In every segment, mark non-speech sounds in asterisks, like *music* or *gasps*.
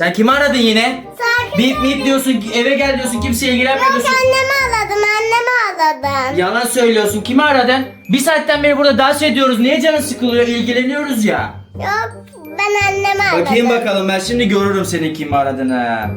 Sen kimi aradın yine? Sakin Bip bip diyorsun, eve gel diyorsun, kimseye ilgilenmiyor diyorsun. Annemi ağladım, annemi ağladım. Yalan söylüyorsun. Kimi aradın? Bir saatten beri burada dans ediyoruz. Niye canın sıkılıyor? İlgileniyoruz ya. Yok, ben annemi ağladım. Bakayım bakalım ben şimdi görürüm senin kimi aradığını.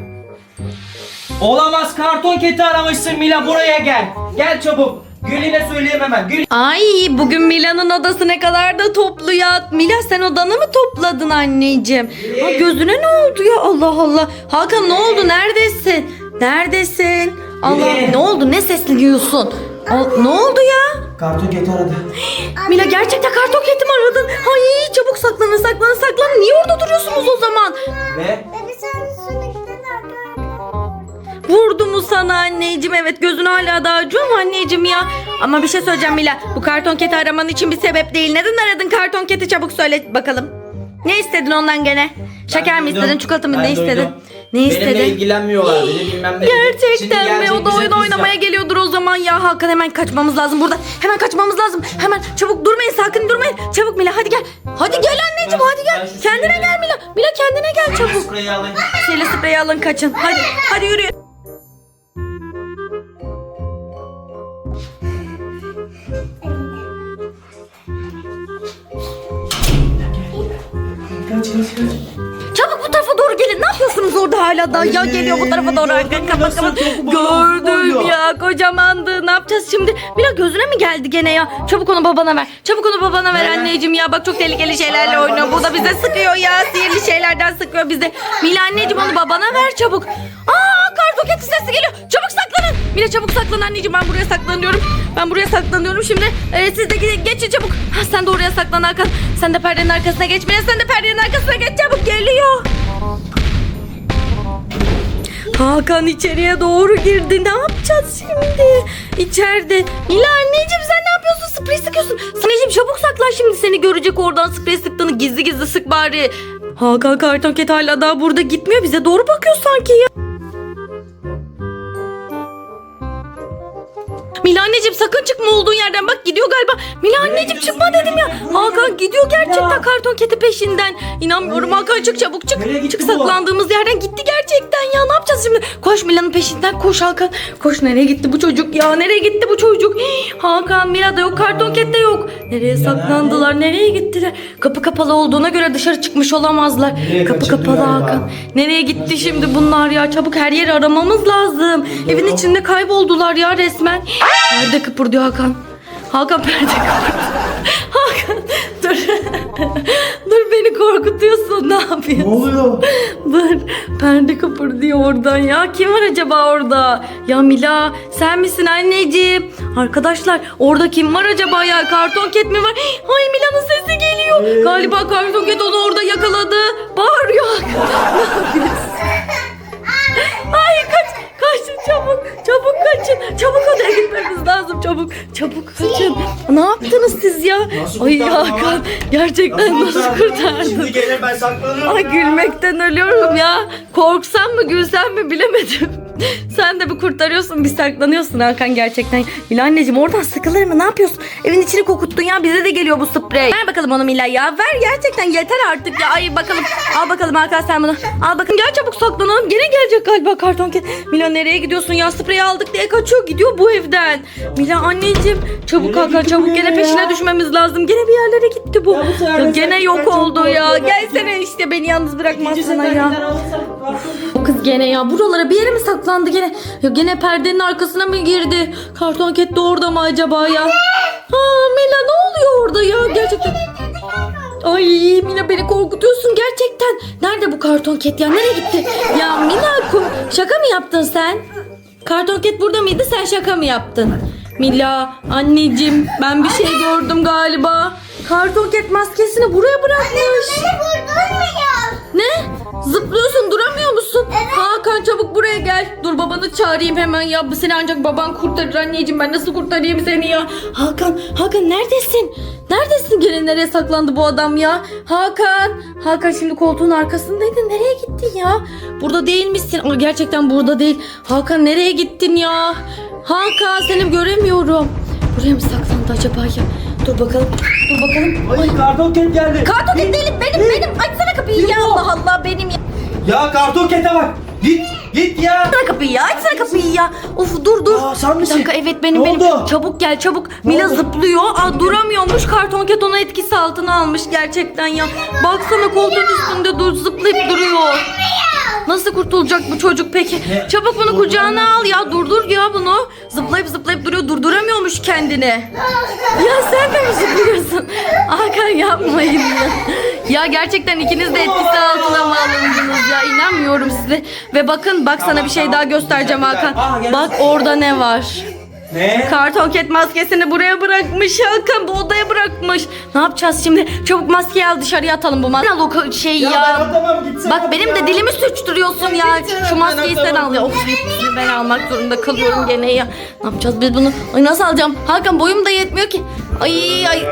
Olamaz karton keti aramışsın Mila buraya gel. Gel çabuk. Gül'üne söyleyeyim hemen. Gül. Ay bugün Mila'nın odası ne kadar da toplu ya. Mila sen odanı mı topladın anneciğim? Ha, gözüne ne oldu ya Allah Allah. Hakan ne oldu neredesin? Neredesin? Allah Mine. ne oldu ne sesliyorsun? Al- ne oldu ya? Karton keti aradı. *gasps* Mila gerçekten karton keti mi aradın? Ay çabuk saklanın saklanın saklanın. Niye orada duruyorsunuz o zaman? Ve Bebe sen sürekli Vurdu mu sana anneciğim? Evet gözün hala daha acıyor mu anneciğim ya? Ama bir şey söyleyeceğim Mila. Bu karton keti araman için bir sebep değil. Neden aradın karton keti çabuk söyle bakalım. Ne istedin ondan gene? Şeker mi duydum. istedin? Çikolata mı? Ben ne istedin? Ne Benimle istedin? ilgilenmiyorlar dedi bilmem ne. Şimdi Gerçekten mi? gelecek O da bize oyun kızacak. oynamaya geliyordur o zaman ya. Hakan hemen kaçmamız lazım burada. Hemen kaçmamız lazım. Hemen çabuk durmayın sakın durmayın. Çabuk Mila hadi gel. Hadi gel anneciğim hadi ben gel. şu Kendine gel Mila. Mila kendine gel çabuk. Spreyi alayım. Sihirli spreyi alın kaçın. Hadi hadi yürü. Kaç kaç kaç. Çabuk bu tarafa doğru gelin. Ne yapıyorsunuz orada hala da? Ya geliyor bu tarafa doğru. mü Kapat kapat. Gördüm ya kocamandı. Ne yapacağız şimdi? Mila gözüne mi geldi gene ya? Çabuk onu babana ver. Çabuk onu babana ver Ver. anneciğim ya. Bak çok tehlikeli şeylerle oynuyor. Bu da bize sıkıyor ya. Sihirli şeylerden sıkıyor bizi. Mila anneciğim onu babana ver çabuk. Kartoketi sesi geliyor. Çabuk saklanın. Mila çabuk saklan anneciğim. Ben buraya saklanıyorum. Ben buraya saklanıyorum şimdi. Ee, siz de gidin, geçin çabuk. Ha, sen de oraya saklan Hakan. Sen de perdenin arkasına geç. Mila sen de perdenin arkasına geç. Çabuk geliyor. Hakan içeriye doğru girdi. Ne yapacağız şimdi? İçeride. Mila anneciğim sen ne yapıyorsun? Sprey sıkıyorsun. Anneciğim çabuk saklan şimdi seni görecek oradan sprey sıktığını gizli gizli sık bari. Hakan kartonket hala daha burada gitmiyor. Bize doğru bakıyor sanki ya. Mila anneciğim sakın çıkma olduğun yerden. Bak gidiyor galiba. Mila anneciğim çıkma dedim ya. Hakan gidiyor gerçekten karton keti peşinden. İnanmıyorum. Hakan çık çabuk çık. Çık saklandığımız yerden gitti gerçekten ya. Ne yapacağız şimdi? Koş Mila'nın peşinden koş Hakan. Koş nereye gitti bu çocuk ya? Nereye gitti bu çocuk? Hii, Hakan Mila da yok karton ket de yok. Nereye saklandılar? Nereye gittiler? Kapı kapalı olduğuna göre dışarı çıkmış olamazlar. Nereye Kapı kaçırdı kapalı galiba? Hakan. Nereye gitti şimdi bunlar ya? Çabuk her yeri aramamız lazım. Evin içinde kayboldular ya resmen. Perde kıpırdıyor Hakan. Hakan perde kıpırdıyor. Hakan dur. dur beni korkutuyorsun. Ne yapıyorsun? Ne oluyor? Dur perde kıpırdıyor oradan ya. Kim var acaba orada? Ya Mila sen misin anneciğim? Arkadaşlar orada kim var acaba ya? Karton ket mi var? Ay Mila'nın sesi geliyor. Galiba karton ket onu orada yakaladı. Bağırıyor. *laughs* ne yapıyorsun? Çabuk çabuk kaçın çabuk odaya gitmemiz lazım çabuk çabuk kaçın ne yaptınız siz ya Nasıl ay kurtardın Hakan ama? gerçekten nasıl, kurtardın Şimdi gelir ben saklanıyorum. Ay gülmekten ölüyorum ya. Korksam mı gülsem mi bilemedim. *laughs* Sen de bir kurtarıyorsun bir saklanıyorsun Hakan gerçekten. Mila anneciğim oradan sıkılır mı ne yapıyorsun? Evin içini kokuttun ya bize de geliyor bu sprey. Ver bakalım onu Mila ya ver gerçekten yeter artık ya. Ay bakalım al bakalım Hakan sen bunu. Al bakın gel çabuk saklanalım. Gene gelecek galiba karton ket. Mila nereye gidiyorsun ya spreyi aldık diye kaçıyor gidiyor bu evden. Mila anneciğim çabuk Hakan çabuk bu gene peşine düşmemiz lazım. Gene bir yerlere gitti bu. Ya bu Ya gene yok oldu ya. Gelsene işte beni yalnız bırakmaz İkinci sana ya. seferden kız gene ya buralara bir yere mi saklandı gene? Ya gene perdenin arkasına mı girdi? Karton ket de orada mı acaba ya? Ha Mila ne oluyor orada ya gerçekten? Ay Mila beni korkutuyorsun gerçekten. Nerede bu karton ket ya? Nereye gitti? Ya Mila ko- şaka mı yaptın sen? Karton ket burada mıydı? Sen şaka mı yaptın? Mila anneciğim ben bir şey gördüm galiba. Karton ket maskesini buraya bırakmış. Çağırayım hemen ya. Bu Seni ancak baban kurtarır anneciğim. Ben nasıl kurtarayım seni ya? Hakan, Hakan neredesin? Neredesin? Gene nereye saklandı bu adam ya? Hakan, Hakan şimdi koltuğun arkasındaydı. Nereye gittin ya? Burada değil misin? Ama gerçekten burada değil. Hakan nereye gittin ya? Hakan seni göremiyorum. Buraya mı saklandı acaba ya? Dur bakalım. Dur bakalım. Ay karton ket geldi. Karton değilim benim benim. Açsana kapıyı ya Allah Allah benim ya. Ya karton kete bak. Git git ya. Açsana kapıyı ya açsana kapıyı ya. Of dur dur. Aa, sen Bir misin? dakika evet benim Ne benim. oldu? Çabuk gel çabuk. Mila oldu? zıplıyor. Aa duramıyormuş. Karton ket onu etkisi altına almış gerçekten ya. Baksana koltuğun üstünde dur zıplayıp duruyor. Nasıl kurtulacak bu çocuk peki? Çabuk bunu kucağına al ya. Durdur ya bunu. Zıplayıp zıplayıp duruyor. Durduramıyormuş kendini. Ya sen de mi zıplıyorsun? Hakan yapmayın ya. Ya gerçekten ikiniz de etkisi altına mı alındınız ya? İnanmıyorum size. Ve bakın bak sana bir şey daha göstereceğim. Hakan. Bak orada ne var? Ne? Karton ket maskesini buraya bırakmış Hakan bu odaya bırakmış. Ne yapacağız şimdi? Çabuk maskeyi al dışarıya atalım bu maskeyi. Al o ka- şey ya. Ya ben atamam, gitsene Bak benim de dilimi suçturuyorsun ya. gitsene, Şu ben maskeyi sen atamam. al ya. Of hepsini ben almak zorunda kalıyorum gene ya. Ne yapacağız biz bunu? Ay nasıl alacağım? Hakan boyum da yetmiyor ki. Ay ay.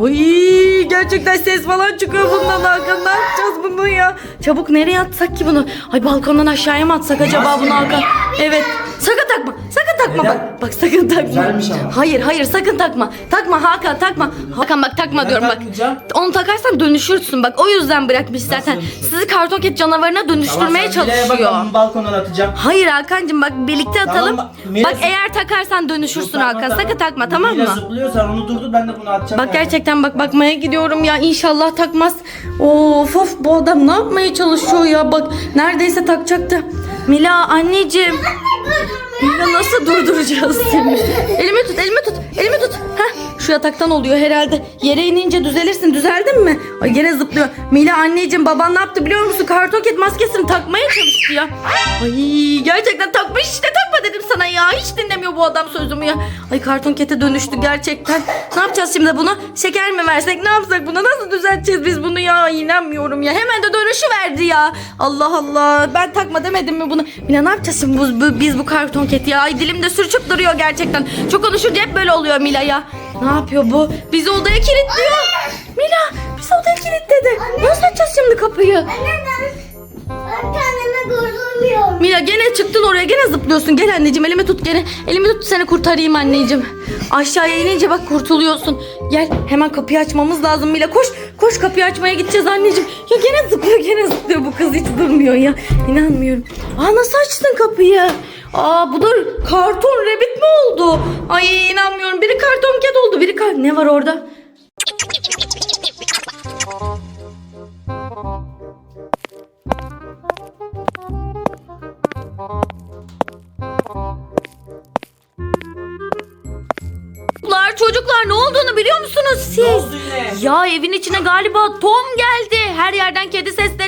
Ay gerçekten ses falan çıkıyor bundan Hakan. Ne yapacağız bunu ya? Çabuk nereye atsak ki bunu? Ay balkondan aşağıya mı atsak acaba bunu Hakan? Evet. Sakın takma. Sakın takma Neden? bak. Bak sakın takma. Güzelmiş ama. Hayır hayır sakın takma. Takma Hakan takma. Hakan bak takma Ben diyorum bak. takmayacağım. Onu takarsan dönüşürsün bak. O yüzden bırakmış zaten. dönüşürsün? Sizi kartoket canavarına dönüştürmeye çalışıyor. balkondan atacağım. Hayır Hakan'cığım bak birlikte Tamam, atalım. bak, eğer takarsan dönüşürsün Hakan. Sakın takma tamam mı? zıplıyor sen onu durdur ben de bunu atacağım. Bak yani. gerçekten bak bakmaya gidiyorum ya inşallah takmaz. Of of bu adam ne yapmaya çalışıyor ya bak neredeyse takacaktı. Mila anneciğim. Mila nasıl durduracağız seni? Elimi tut elimi tut elimi tut. Heh, şu yataktan oluyor herhalde. Yere inince düzelirsin düzeldin mi? Ay gene zıplıyor. Mila anneciğim baban ne yaptı biliyor musun? Kartoket maskesini takmaya çalıştı ya. Ay gerçekten takmış işte takma dedim sana ya. Hiç dinlemiyor bu adam sözümü ya. Ay karton kete dönüştü gerçekten. Ne yapacağız şimdi bunu? Şeker mi versek ne yapsak buna? Nasıl düzelteceğiz biz bunu ya? İnanmıyorum ya. Hemen de dönüşü verdi ya. Allah Allah. Ben takma demedim mi bunu? Mila ne yapacağız şimdi bu, bu- biz bu karton keti ya? Ay dilimde sürçüp duruyor gerçekten. Çok konuşunca hep böyle oluyor Mila ya. Ne yapıyor bu? Bizi odaya kilitliyor. Mila bizi odaya kilitledi. Nasıl açacağız şimdi kapıyı? Anne ben, ben kendimi durdurmuyorum. Mila gene çıktın oraya gene zıplıyorsun. Gel anneciğim elimi tut gene. Elimi tut seni kurtarayım anneciğim. Aşağıya inince bak kurtuluyorsun. Gel hemen kapıyı açmamız lazım Mila. Koş koş kapıyı açmaya gideceğiz anneciğim. Ya gene zıplıyor gene zıplıyor. Bu kız hiç durmuyor ya. İnanmıyorum. Aa nasıl açtın kapıyı? Aa bu da karton rabbit mi oldu? Ay inanmıyorum. Biri karton ket oldu. Biri kar... Ne var orada? Çocuklar çocuklar ne olduğunu biliyor musunuz siz? Ne oldu yine? Ya evin içine galiba Tom geldi. Her yerden kedi sesleri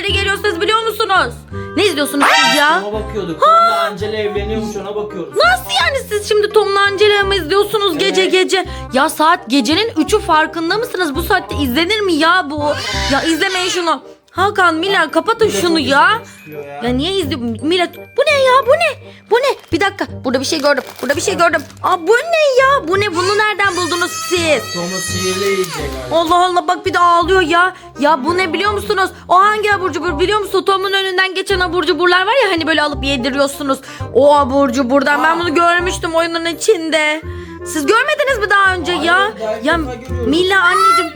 biliyor musunuz? Ne izliyorsunuz siz ya? Ona bakıyorduk. Tom'la Angela evleniyormuş ona bakıyoruz. Nasıl yani siz şimdi Tom'la Angela'yı mı izliyorsunuz gece Evet. gece? Ya saat gecenin 3'ü farkında mısınız? Bu saatte izlenir mi ya bu? Ya izlemeyin şunu. Hakan, Mila kapatın şunu ya. ya. Ya niye izliyor? Millet bu ne ya bu ne? Bu ne? Bir dakika burada bir şey gördüm. Burada bir şey gördüm. Aa bu ne ya? Bu ne? Bunu nereden buldunuz siz? Tom'u sihirle yiyecek abi. Allah Allah bak bir de ağlıyor ya. Ya bu ne biliyor musunuz? O hangi abur cubur biliyor musun? Tom'un önünden geçen abur cuburlar var ya hani böyle alıp yediriyorsunuz. O abur cuburdan ben bunu görmüştüm oyunun içinde. Siz görmediniz mi daha önce ya? Hayır, Ya görüyorum. Mila anneciğim.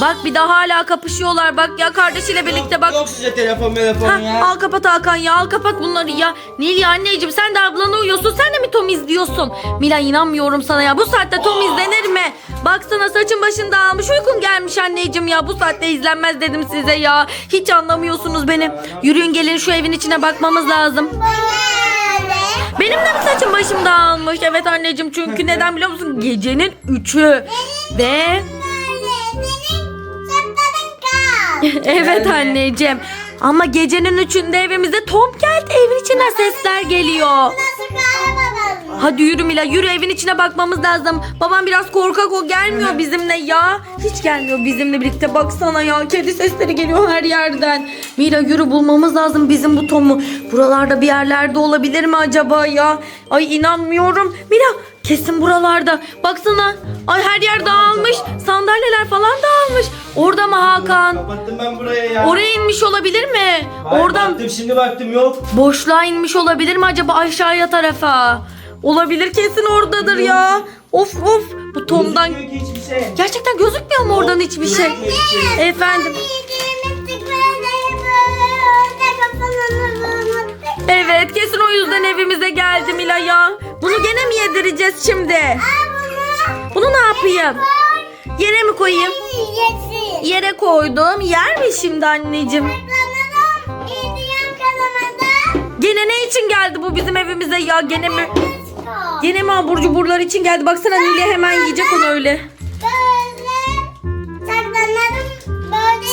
Bak bir daha hala kapışıyorlar. Bak ya kardeşiyle birlikte bak. Yok size telefon telefon Ha, ya. al kapat Hakan ya al kapat bunları ya. Nilya anneciğim sen de ablana uyuyorsun. Sen de mi Tom izliyorsun? Mila inanmıyorum sana ya. Bu saatte Tom izlenir mi? Baksana saçın başın dağılmış. Uykun gelmiş anneciğim ya. Bu saatte izlenmez dedim size ya. Hiç anlamıyorsunuz beni. Yürüyün gelin şu evin içine bakmamız lazım. Benim de mi saçım başım dağılmış? Evet anneciğim çünkü neden biliyor musun? Gecenin üçü. Ve *laughs* evet anneciğim. Ama gecenin üçünde evimize Tom geldi. Evin içinden sesler geliyor. Nasıl? Hadi yürü Mila yürü evin içine bakmamız lazım. Babam biraz korkak o gelmiyor bizimle ya. Hiç gelmiyor bizimle birlikte baksana ya. Kedi sesleri geliyor her yerden. Mila yürü bulmamız lazım bizim bu Tom'u. Buralarda bir yerlerde olabilir mi acaba ya? Ay inanmıyorum. Mila kesin buralarda. Baksana. Ay her yer dağılmış. Sandalyeler falan dağılmış. Orada mı Hakan? Kapattım ben buraya ya. Oraya inmiş olabilir mi? Hayır, Oradan baktım şimdi baktım yok. Boşluğa inmiş olabilir mi acaba aşağıya tarafa? Olabilir kesin oradadır ya. Of of bu Tom'dan Gözükmüyor ki hiçbir şey. gerçekten gözükmüyor mu oradan hiçbir şey? Gözükmüyor hiçbir şey. Efendim Evet kesin o yüzden evimize geldi Mila ya. Bunu gene mi yedireceğiz şimdi? Bunu ne yapayım? Yere mi koyayım? Yere koydum. Yer mi şimdi anneciğim? Gene ne için geldi bu bizim evimize ya? Gene mi? Gene mi abur cuburlar için geldi? Baksana Nilya hemen yiyecek onu öyle.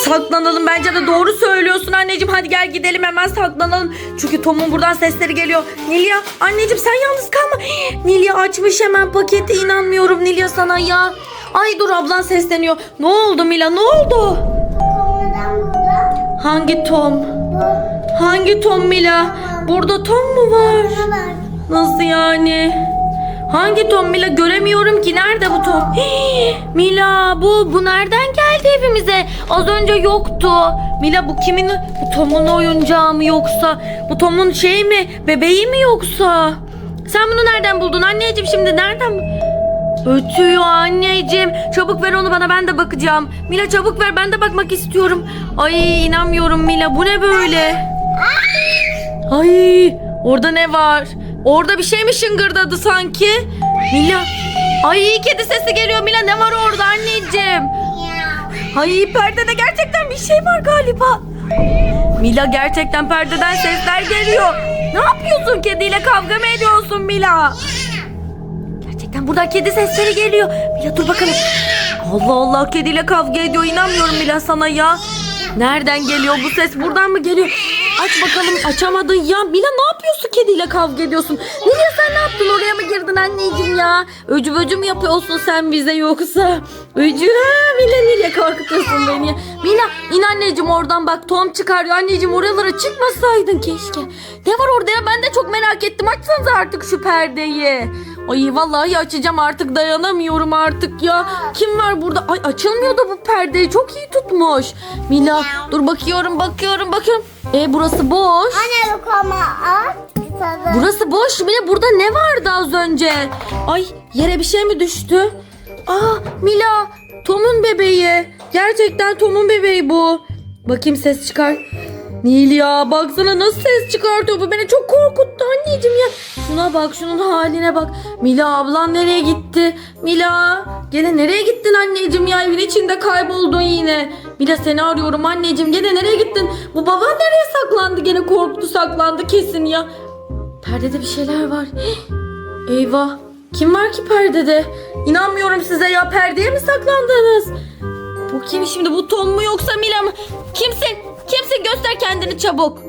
Saklanalım bence de doğru söylüyorsun anneciğim. Hadi gel gidelim hemen saklanalım. Çünkü Tom'un buradan sesleri geliyor. Nilya anneciğim sen yalnız kalma. *gasps* Nilya açmış hemen paketi inanmıyorum Nilya sana ya. Ay dur ablan sesleniyor. Ne oldu Mila ne oldu? Hangi Tom? Bu. Hangi Tom Mila? Burada Tom mu var? Nasıl yani? Hangi Tom Mila göremiyorum ki nerede bu Tom? Hii, *gasps* Mila bu bu nereden geldi evimize? Az önce yoktu. Mila bu kimin? Bu Tom'un oyuncağı mı yoksa? Bu Tom'un şey mi? Bebeği mi yoksa? Sen bunu nereden buldun anneciğim şimdi nereden? Ötüyor anneciğim. Çabuk ver onu bana ben de bakacağım. Mila çabuk ver ben de bakmak istiyorum. Ay inanmıyorum Mila bu ne böyle? Ay orada ne var? Orada bir şey mi şıngırdadı sanki? Mila. Ay kedi sesi geliyor Mila ne var orada anneciğim? Ay perdede gerçekten bir şey var galiba. Mila gerçekten perdeden sesler geliyor. Ne yapıyorsun kediyle kavga mı ediyorsun Mila? Gerçekten buradan kedi sesleri geliyor. Mila dur bakalım. Allah Allah kediyle kavga ediyor inanmıyorum Mila sana ya. Nereden geliyor bu ses? Buradan mı geliyor? Aç bakalım açamadın ya. Mila ne yapıyorsun kediyle kavga ediyorsun? Mila sen ne yaptın oraya mı girdin anneciğim ya? Öcü böcü mü yapıyorsun sen bize yoksa? Öcü Mila nereye korkutuyorsun beni? Mila in anneciğim oradan bak Tom çıkarıyor. Anneciğim oralara çıkmasaydın keşke. Ne var orada ya ben de çok merak ettim. Açsanıza artık şu perdeyi. Ay vallahi açacağım artık dayanamıyorum artık ya. Kim var burada? Ay açılmıyor da bu perdeyi çok iyi tutmuş. Mila dur bakıyorum bakıyorum bakıyorum. E burası boş. Anne at. Tadı. Burası boş. Mila burada ne vardı az önce? Ay yere bir şey mi düştü? Aa Mila Tom'un bebeği. Gerçekten Tom'un bebeği bu. Bakayım ses çıkar. Nil ya baksana nasıl ses çıkartıyor bu beni çok korkuttu anneciğim ya. Şuna bak şunun haline bak. Mila ablan nereye gitti? Mila gene nereye gittin anneciğim ya evin içinde kayboldun yine. Mila seni arıyorum anneciğim gene nereye gittin? Bu baba nereye saklandı gene korktu saklandı kesin ya. Perdede bir şeyler var. *gasps* Eyvah. Kim var ki perdede? İnanmıyorum size ya. Perdeye mi saklandınız? Bu kim şimdi? Bu Tom mu yoksa Mila mı? Kimsin? Kimsin? Göster kendini çabuk.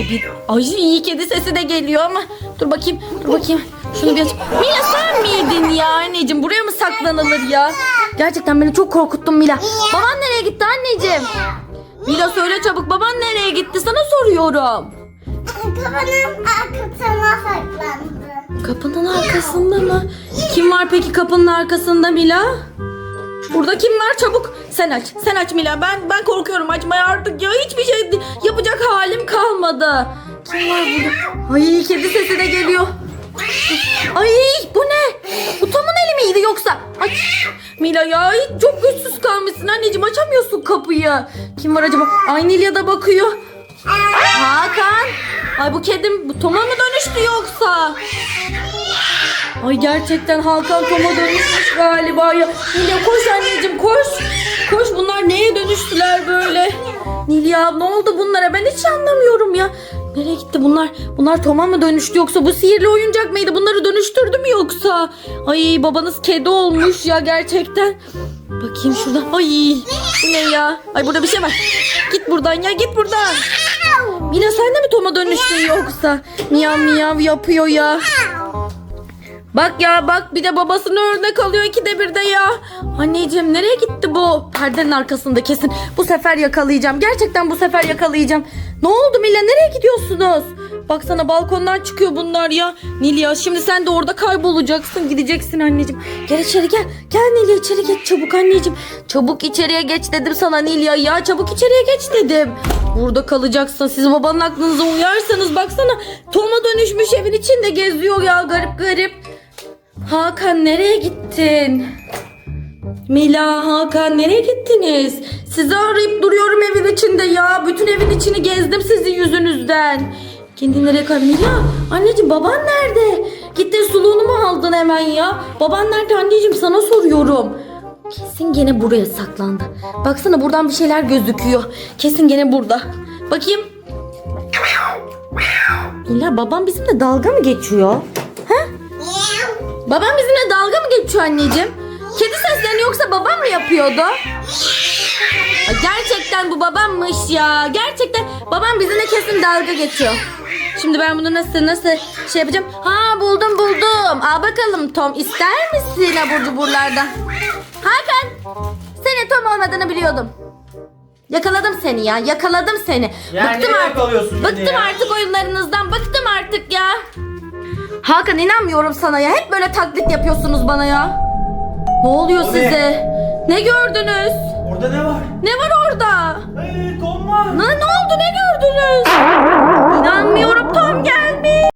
E bir, ay iyi kedi sesi de geliyor ama. Dur bakayım. Dur bakayım. Şunu bir aç. Mila sen miydin ya anneciğim? Buraya mı saklanılır ya? Gerçekten beni çok korkuttun Mila. Baban nereye gitti anneciğim? Mila söyle çabuk. Baban nereye gitti? Sana soruyorum. Kapının arkasına saklandı. Kapının arkasında mı? Kim var peki kapının arkasında Mila? Burada kim var çabuk? Sen aç. Sen aç Mila. Ben ben korkuyorum açmaya artık ya. Hiçbir şey yapacak halim kalmadı. Kim var burada? Ay kedi sesi de geliyor. Ay bu ne? Bu Tom'un eli miydi yoksa? Aç. Mila ya çok güçsüz kalmışsın anneciğim açamıyorsun kapıyı. Kim var acaba? Ay Nilya da bakıyor. Hakan. Ay bu kedim bu Tom'a mı dönüştü yoksa? Ay gerçekten Hakan Tom'a dönüşmüş galiba ya. Nilya koş anneciğim koş. Koş bunlar neye dönüştüler böyle? Nilya ne oldu bunlara ben hiç anlamıyorum ya. Nereye gitti bunlar? Bunlar Tom'a mı dönüştü yoksa bu sihirli oyuncak mıydı? Bunları dönüştürdü mü yoksa? Ay babanız kedi olmuş ya gerçekten. Bakayım şuradan. Ay bu ne ya? Ay burada bir şey var. Git buradan ya git buradan. Mila sen de mi Tom'a dönüştün yoksa? Miyav miyav yapıyor ya. Bak ya bak bir de babasını örnek alıyor ikide bir de ya. Anneciğim nereye gitti bu? Perdenin arkasında kesin. Bu sefer yakalayacağım. Gerçekten bu sefer yakalayacağım. Ne oldu Mila nereye gidiyorsunuz? Baksana balkondan çıkıyor bunlar ya. Nilya şimdi sen de orada kaybolacaksın. Gideceksin anneciğim. Gel içeri gel. Gel Nilya içeri geç çabuk anneciğim. Çabuk içeriye geç dedim sana Nilya ya. Çabuk içeriye geç dedim. Burada kalacaksın. Siz babanın aklınıza uyarsanız baksana. Tom'a dönüşmüş evin içinde geziyor ya garip garip. Hakan nereye gittin? Mila, Hakan nereye gittiniz? Sizi arayıp duruyorum evin içinde ya. Bütün evin içini gezdim sizin yüzünüzden. Kendini nereye koydun? Mila anneciğim baban nerede? Gittin suluğunu mu aldın hemen ya? Baban nerede anneciğim sana soruyorum. Kesin gene buraya saklandı. Baksana buradan bir şeyler gözüküyor. Kesin gene burada. Bakayım. Mila babam bizimle dalga mı geçiyor? Babam bizimle dalga mı geçiyor anneciğim? Kedi seslerini yoksa babam mı yapıyordu? Ay, Gerçekten bu babammış ya. Gerçekten babam bizimle kesin dalga geçiyor. Şimdi ben bunu nasıl nasıl şey yapacağım? Ha buldum buldum. Al bakalım Tom ister misin abur cuburlardan? Hakan senin Tom olmadığını biliyordum. Yakaladım seni ya yakaladım seni. Ya bıktım artık. beni Bıktım ya? artık oyunlarınızdan bıktım artık ya. Hakan inanmıyorum sana ya. Hep böyle taklit yapıyorsunuz bana ya. Ne oluyor O ne? size? Ne gördünüz? Orada ne var? Ne var orada? Hey, Tom var. Ne, ne oldu ne gördünüz? İnanmıyorum Tom gelmiş.